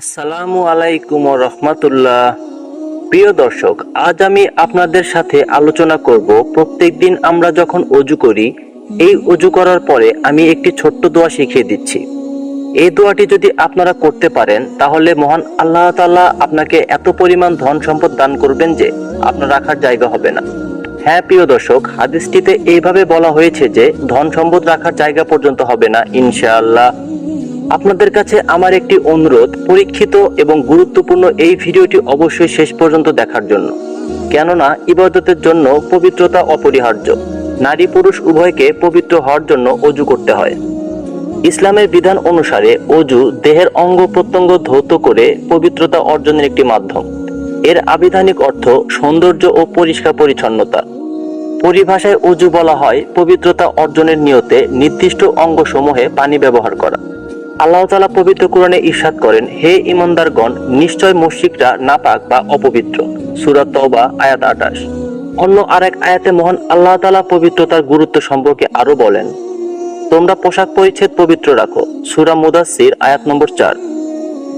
আসসালামু আলাইকুম রহমাতুল্লাহ। প্রিয় দর্শক, আজ আমি আপনাদের সাথে আলোচনা করব প্রত্যেকদিন আমরা যখন অজু করি, এই অজু করার পরে আমি একটি ছোট্ট দোয়া শিখিয়ে দিচ্ছি। এই দোয়াটি যদি আপনারা করতে পারেন, তাহলে মহান আল্লাহ তাআলা আপনাকে এত পরিমাণ ধন সম্পদ দান করবেন যে আপনার রাখার জায়গা হবে না। হ্যাঁ প্রিয় দর্শক, হাদিসটিতে এইভাবে বলা হয়েছে যে ধন সম্পদ রাখার জায়গা পর্যন্ত হবে না, ইনশাআল্লাহ। আপনাদের কাছে আমার একটি অনুরোধ, পরীক্ষিত এবং গুরুত্বপূর্ণ এই ভিডিওটি অবশ্যই শেষ পর্যন্ত দেখার জন্য। কেননা, ইবাদতের জন্য পবিত্রতা অপরিহার্য। নারী পুরুষ উভয়কে পবিত্র হওয়ার জন্য অজু করতে হয়। ইসলামের বিধান অনুসারে অজু দেহের অঙ্গ প্রত্যঙ্গ ধৌত করে পবিত্রতা অর্জনের একটি মাধ্যম। এর আবিধানিক অর্থ সৌন্দর্য ও পরিষ্কার পরিচ্ছন্নতা। পরিভাষায় অজু বলা হয় পবিত্রতা অর্জনের নিয়তে নির্দিষ্ট অঙ্গসমূহে পানি ব্যবহার করা। আল্লাহ তালা পবিত্র কোরআনে ইরশাদ করেন, হে ইমানদারগণ নিশ্চয় মুশরিকরা নাপাক বা অপবিত্র। সূরা তওবা, আয়াত আটাশ অন্য আরেক আয়াতে মহান আল্লাহ তাআলা পবিত্রতার গুরুত্ব সম্পর্কে আরও বলেন, তোমরা পোশাক পরিচ্ছেদ পবিত্র রাখো। সুরা মুদাসসির, আয়াত নম্বর চার।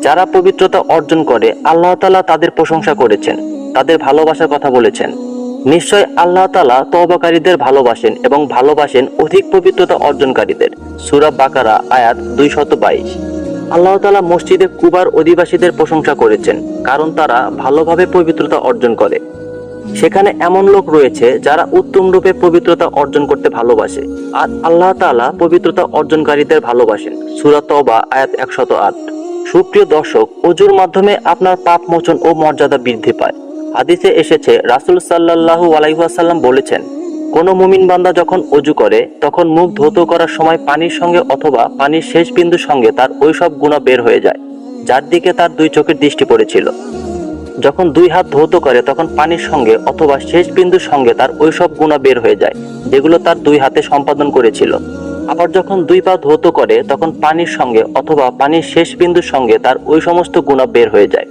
যারা পবিত্রতা অর্জন করে, আল্লাহ তাআলা তাদের প্রশংসা করেছেন, তাদের ভালোবাসার কথা বলেছেন। নিশ্চয় আল্লাহ তাআলা তওবাকারীদের ভালোবাসেন এবং ভালোবাসেন অধিক পবিত্রতা অর্জনকারীদের। সূরা বাকারা, আয়াত দুইশত বাইশ। আল্লাহ তাআলা মসজিদে কুবার অধিবাসীদের প্রশংসা করেছেন, কারণ তারা ভালোভাবে পবিত্রতা অর্জন করে। সেখানে এমন লোক রয়েছে যারা উত্তম রূপে পবিত্রতা অর্জন করতে ভালোবাসে, আর আল্লাহ তাআলা পবিত্রতা অর্জনকারীদের ভালোবাসেন। সূরা তওবা, আয়াত একশত আট। সুপ্রিয় দর্শক, অজুর মাধ্যমে আপনার পাপ মোচন ও মর্যাদা বৃদ্ধি পায়। হাদিসে এসেছে, রাসূল সাল্লাল্লাহু আলাইহি ওয়াসাল্লাম বলেছেন, কোন মুমিন বান্দা যখন অজু করে, তখন মুখ ধৌত করার সময় পানির সঙ্গে অথবা পানির শেষ বিন্দুর সঙ্গে তার ওইসব গুণা বের হয়ে যায়, যার দিকে তার দুই চোখের দৃষ্টি পড়েছিল। যখন দুই হাত ধৌত করে, তখন পানির সঙ্গে অথবা শেষ বিন্দুর সঙ্গে তার ওইসব গুণা বের হয়ে যায়, যেগুলো তার দুই হাতে সম্পাদন করেছিল। আবার যখন দুই পা ধৌত করে, তখন পানির সঙ্গে অথবা পানির শেষ বিন্দুর সঙ্গে তার ওই সমস্ত গুণা বের হয়ে যায়।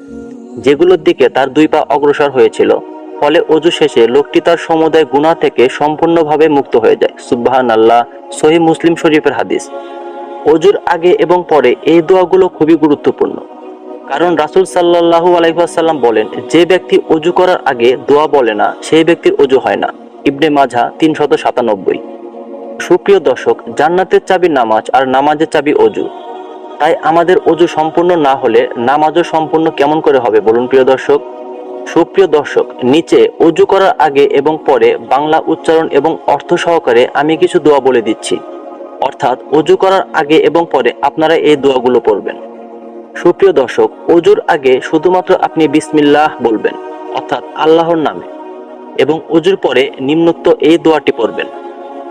যেগুলোর দিকে তার দুই পা অগ্রসর হয়েছিল, ফলে অজু শেষে লোকটি তার সমুদায় গুণা থেকে সম্পূর্ণভাবে মুক্ত হয়ে যায়। সুবহান আল্লাহ সহি মুসলিম শরীফের হাদিস। অজুর আগে এবং পরে এই দোয়াগুলো খুবই গুরুত্বপূর্ণ। কারণ রাসূল সাল্লাল্লাহু আলাইহি ওয়াসাল্লাম বলেন, যে ব্যক্তি অজু করার আগে দোয়া বলে না, সেই ব্যক্তির অজু হয় না। ইবনে মাঝা তিনশত সাতানব্বই। সুপ্রিয় দর্শক, জান্নাতের চাবি নামাজ আর নামাজের চাবি অজু। তাই আমাদের অজু সম্পূর্ণ না হলে নামাজও সম্পূর্ণ কেমন করে হবে বলুন প্রিয় দর্শক? সুপ্রিয় দর্শক, নিচে অজু করার আগে এবং পরে বাংলা উচ্চারণ এবং অর্থ সহকারে আমি কিছু দোয়া বলে দিচ্ছি। অর্থাৎ অজু করার আগে এবং পরে আপনারা এই দোয়াগুলো পড়বেন। সুপ্রিয় দর্শক, অজুর আগে শুধুমাত্র আপনি বিসমিল্লাহ বলবেন, অর্থাৎ আল্লাহর নামে, এবং অজুর পরে নিম্নোক্ত এই দোয়াটি পড়বেন।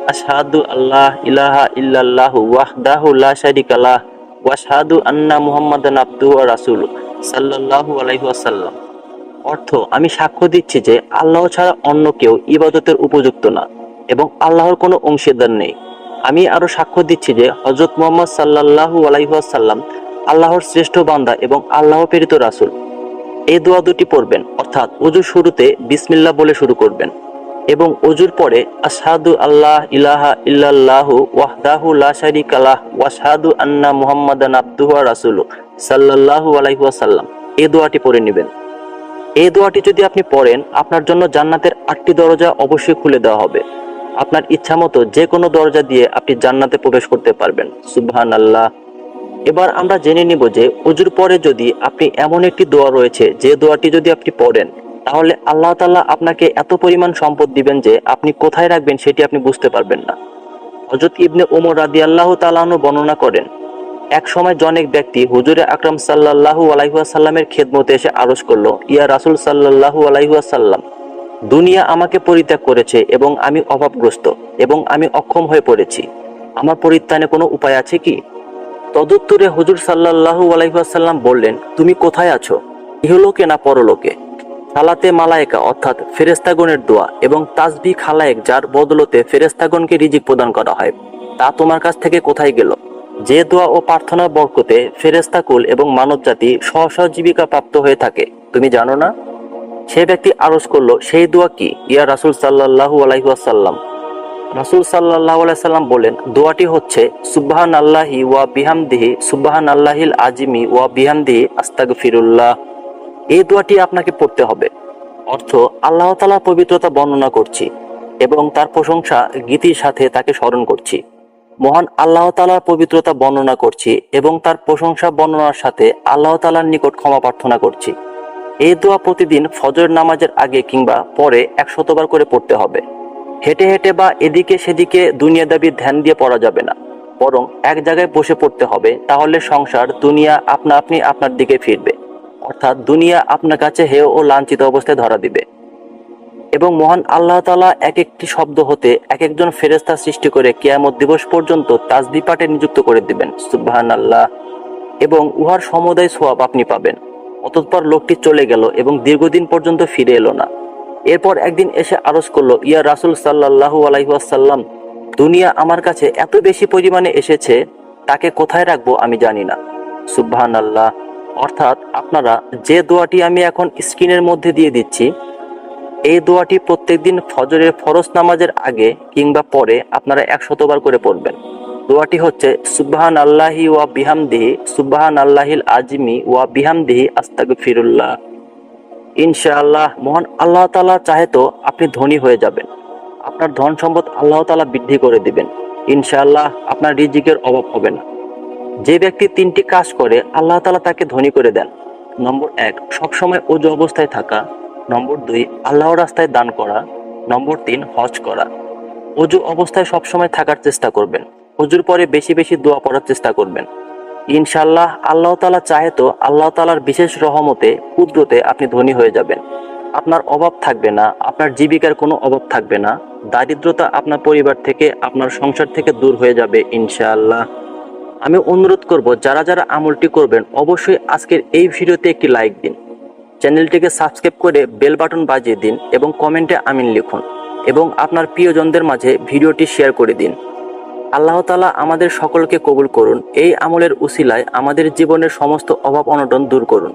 আশহাদু আল্লাহ ইলাহা ইল্লাল্লাহু ওয়াহদাহু ওয়াশহাদু আন্না মুহাম্মাদান আবদুহু ওয়া রাসূলুহু সাল্লাল্লাহু আলাইহি ওয়াসাল্লাম। অর্থ, আমি সাক্ষ্য দিচ্ছি যে আল্লাহ ছাড়া অন্য কেউ ইবাদতের উপযুক্ত না এবং আল্লাহর কোনো অংশীদার নেই। আমি আরও সাক্ষ্য দিচ্ছি যে হজরত মোহাম্মদ সাল্লাল্লাহু আলাইহি ওয়াসাল্লাম আল্লাহর শ্রেষ্ঠ বান্দা এবং আল্লাহ প্রেরিত রাসূল। এই দোয়া দুটি পড়বেন, অর্থাৎ অজুর শুরুতে বিসমিল্লাহ বলে শুরু করবেন। এবং অজুর পরে আসাদু আল্লাহ ইলাহা ইল্লাল্লাহু ওয়াহদাহু লা শারিকা ওয়াসাদু আন্না মুহাম্মাদান আবদুহু ওয়া রাসূলুহু সাল্লাল্লাহু আলাইহি ওয়াসাল্লাম। এই দোয়াটি পড়ে নেবেন। এই দোয়াটি যদি আপনি পড়েন, আপনার জন্য জান্নাতের আটটি দরজা অবশ্যই খুলে দেওয়া হবে। আপনার ইচ্ছা মতো যে কোনো দরজা দিয়ে আপনি জান্নাতে প্রবেশ করতে পারবেন। সুবহান আল্লাহ এবার আমরা জেনে নিব যে, অজুর পরে যদি আপনি এমন একটি দোয়া রয়েছে, যে দোয়াটি যদি আপনি পড়েন তাহলে আল্লাহ তাআলা আপনাকে এত পরিমাণ সম্পদ দিবেন যে আপনি কোথায় রাখবেন সেটি আপনি বুঝতে পারবেন না। হজরত ইবনে ওমর রাদি আল্লাহ তালাহনু বর্ণনা করেন, এক সময় জনেক ব্যক্তি হুজুরে আকরাম সাল্লাল্লাহু আলাইহাসাল্লামের খেদমতে এসে আরজ করল, ইয়া রাসূল সাল্লাল্লাহু আলাইহাসাল্লাম দুনিয়া আমাকে পরিত্যাগ করেছে এবং আমি অভাবগ্রস্ত এবং আমি অক্ষম হয়ে পড়েছি। আমার পরিত্রাণে কোনো উপায় আছে কি? তদুত্তরে হুজুর সাল্লাল্লাহু আলাইহাসাল্লাম বললেন, তুমি কোথায় আছো? ইহলোকে না পরলোকে? সালাতে মালায়েকা, অর্থাৎ ফেরেস্তাগণের দোয়া এবং তাসবি খালায়েক, যার বদলতে ফেরেস্তাগণকে রিজিক প্রদান করা হয়। তা তোমার কাছ থেকে কোথায় গেল? যে দোয়া ও প্রার্থনার বরকতে ফেরেস্তাকুল এবং মানব জাতি সহসহ জীবিকা প্রাপ্ত হয়ে থাকে, তুমি জানো না? সে ব্যক্তি আরজ করল, সেই দোয়া কি? ইয়া রাসূল সাল্লাল্লাহু আলাইহি ওয়াসাল্লাম। রাসূল সাল্লাল্লাহু আলাইহি সাল্লাম বলেন, দোয়াটি হচ্ছে সুবহান আল্লাহি ওয়া বিহামদিহি সুবহান আল্লাহিল আজিমি ওয়া বিহামদিহি আস্তাগফিরুল্লাহ। এই দোয়াটি আপনাকে পড়তে হবে। অর্থ, আল্লাহ তাআলার পবিত্রতা বর্ণনা করছি এবং তার প্রশংসা গীতির সাথে তাকে স্মরণ করছি। মহান আল্লাহ তাআলার পবিত্রতা বর্ণনা করছি এবং তার প্রশংসা বর্ণনার সাথে আল্লাহ তাআলার নিকট ক্ষমা প্রার্থনা করছি। এই দোয়া প্রতিদিন ফজর নামাজের আগে কিংবা পরে একশতবার করে পড়তে হবে। হেঁটে হেঁটে বা এদিকে সেদিকে দুনিয়া দাবি ধ্যান দিয়ে পড়া যাবে না। বরং এক জায়গায় বসে পড়তে হবে, তাহলে সংসার, দুনিয়া আপনা আপনি আপনার দিকে ফিরবে। অর্থাৎ দুনিয়া আপনার কাছে হেয় ও লাঞ্ছিত অবস্থায় ধরা দিবে। এবং মহান আল্লাহ তালা এক একটি শব্দ হতে এক একজন ফেরেস্তা সৃষ্টি করে কেয়ামত দিবস পর্যন্ত তাজবি পাঠে নিযুক্ত করে দিবেন। সুবহান আল্লাহ এবং উহার সমুদায় সোয়াব আপনি পাবেন। অতঃপর লোকটি চলে গেল এবং দীর্ঘদিন পর্যন্ত ফিরে এলো না। এরপর একদিন এসে আরজ করল, ইয়া রাসূল সাল্লাল্লাহু আলাইহি ওয়াসাল্লাম, দুনিয়া আমার কাছে এত বেশি পরিমাণে এসেছে, তাকে কোথায় রাখব আমি জানি না। সুবহান আল্লাহ অর্থাৎ আপনারা যে দোয়াটি আমি এখন স্ক্রিনের মধ্যে দিয়ে দিচ্ছি, এই দোয়াটি প্রত্যেকদিন ফজরের ফরজ নামাজের আগে কিংবা পরে আপনারা একশতবার করে পড়বেন। দোয়াটি হচ্ছে সুবহান আল্লাহি ওয়া বিহামদিহি সুবহান আল্লাহিল আজমি ওয়া বিহামদিহি আস্তাগফিরুল্লাহ। ইনশাআল্লাহ, মহান আল্লাহ তাআলা চাহে তো আপনি ধনী হয়ে যাবেন। আপনার ধন সম্পদ আল্লাহ তাআলা বৃদ্ধি করে দিবেন। ইনশাআল্লাহ, আপনার রিজিকের অভাব হবে না। যে ব্যক্তি তিনটি কাজ করে, আল্লাহ তাআলা তাকে ধনী করে দেন। নম্বর এক, সবসময় অজু অবস্থায় থাকা। নম্বর দুই, আল্লাহর রাস্তায় দান করা। নম্বর তিন, হজ করা। অজু অবস্থায় সবসময় থাকার চেষ্টা করবেন। অজুর পরে বেশি বেশি দোয়া পড়ার চেষ্টা করবেন। ইনশাল্লাহ আল্লাহ তাআলা চাহে তো আল্লাহ তাআলার বিশেষ রহমতে, কুদরতে আপনি ধনী হয়ে যাবেন। আপনার অভাব থাকবে না, আপনার জীবিকার কোনো অভাব থাকবে না। দারিদ্রতা আপনার পরিবার থেকে, আপনার সংসার থেকে দূর হয়ে যাবে ইনশাআল্লাহ। আমি অনুরোধ করব, যারা যারা আমলটি করবেন, অবশ্যই আজকের এই ভিডিওতে একটি লাইক দিন। চ্যানেলটিকে সাবস্ক্রাইব করে বেল বাটন বাজিয়ে দিন এবং কমেন্টে আমিন লিখুন এবং আপনার প্রিয়জনদের মাঝে ভিডিওটি শেয়ার করে দিন। আল্লাহ তাআলা আমাদের সকলকে কবুল করুন। এই আমলের উসিলায় আমাদের জীবনের সমস্ত অভাব অনটন দূর করুন।